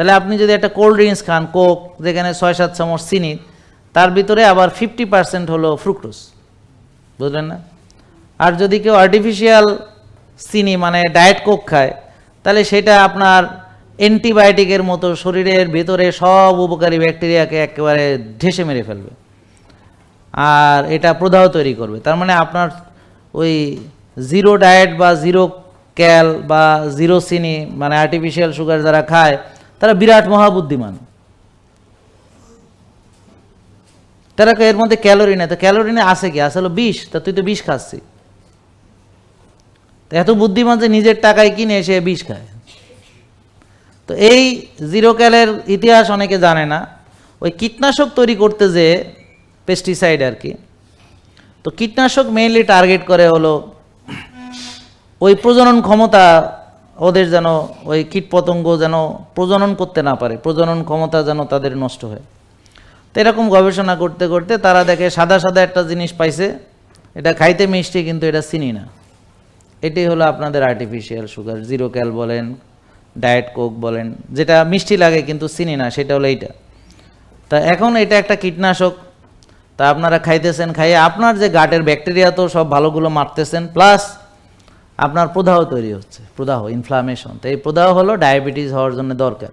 তাহলে আপনি যদি একটা কোল্ড ড্রিঙ্কস খান কোক যেখানে ছয় সাত চামচ চিনি, তার ভিতরে আবার ফিফটি পার্সেন্ট হলো ফ্রুক্টোজ বুঝলেন না? আর যদি কেউ আর্টিফিশিয়াল চিনি মানে ডায়েট কোক খায়, তাহলে সেটা আপনার অ্যান্টিবায়োটিকের মতো শরীরের ভেতরে সব উপকারী ব্যাকটেরিয়াকে একেবারে ঢেসে মেরে ফেলবে। আর এটা প্রদাহ তৈরি করবে। তার মানে আপনার ওই জিরো ডায়েট বা জিরো ক্যাল বা জিরো চিনি মানে আর্টিফিশিয়াল সুগার যারা খায় তারা বিরাট মহাবুদ্ধিমান। তারা এর মধ্যে ক্যালোরি নেই, তো ক্যালোরি নেই আছে কি? আসলে বিষ, তা তুই তো বিষ খাচ্ছি। এত বুদ্ধিমান যে নিজের টাকায় কিনে এসে বিষ খায়। তো এই জিরো ক্যালের ইতিহাস অনেকে জানে না। ওই কীটনাশক তৈরি করতে যে পেস্টিসাইড আর কি, তো কীটনাশক মেইনলি টার্গেট করে হলো ওই প্রজনন ক্ষমতা ওদের যেন ওই কীটপতঙ্গ যেন প্রজনন করতে না পারে, প্রজনন ক্ষমতা যেন তাদের নষ্ট হয়। তো এরকম গবেষণা করতে করতে তারা দেখে সাদা সাদা একটা জিনিস পাইছে, এটা খাইতে মিষ্টি কিন্তু এটা চিনি না। এটি হলো আপনাদের আর্টিফিশিয়াল সুগার জিরো ক্যাল বলেন ডায়েট কোক বলেন, যেটা মিষ্টি লাগে কিন্তু চিনি না, সেটা হলো এইটা। তা এখন এটা একটা কীটনাশক, তা আপনারা খাইতেছেন, খাইয়ে আপনার যে গাটের ব্যাকটেরিয়া তো সব ভালোগুলো মারতেছেন প্লাস আপনার প্রদাহ তৈরি হচ্ছে, প্রদাহ ইনফ্লামেশন তো এই প্রদাহ হলো ডায়াবেটিস হওয়ার জন্য দরকার।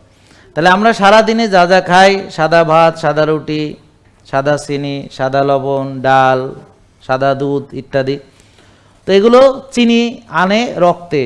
তাহলে আমরা সারা দিনে যা যা খাই, সাদা ভাত, সাদা রুটি, সাদা চিনি, সাদা লবণ, ডাল, সাদা দুধ ইত্যাদি, তো এগুলো চিনি আনে রক্তে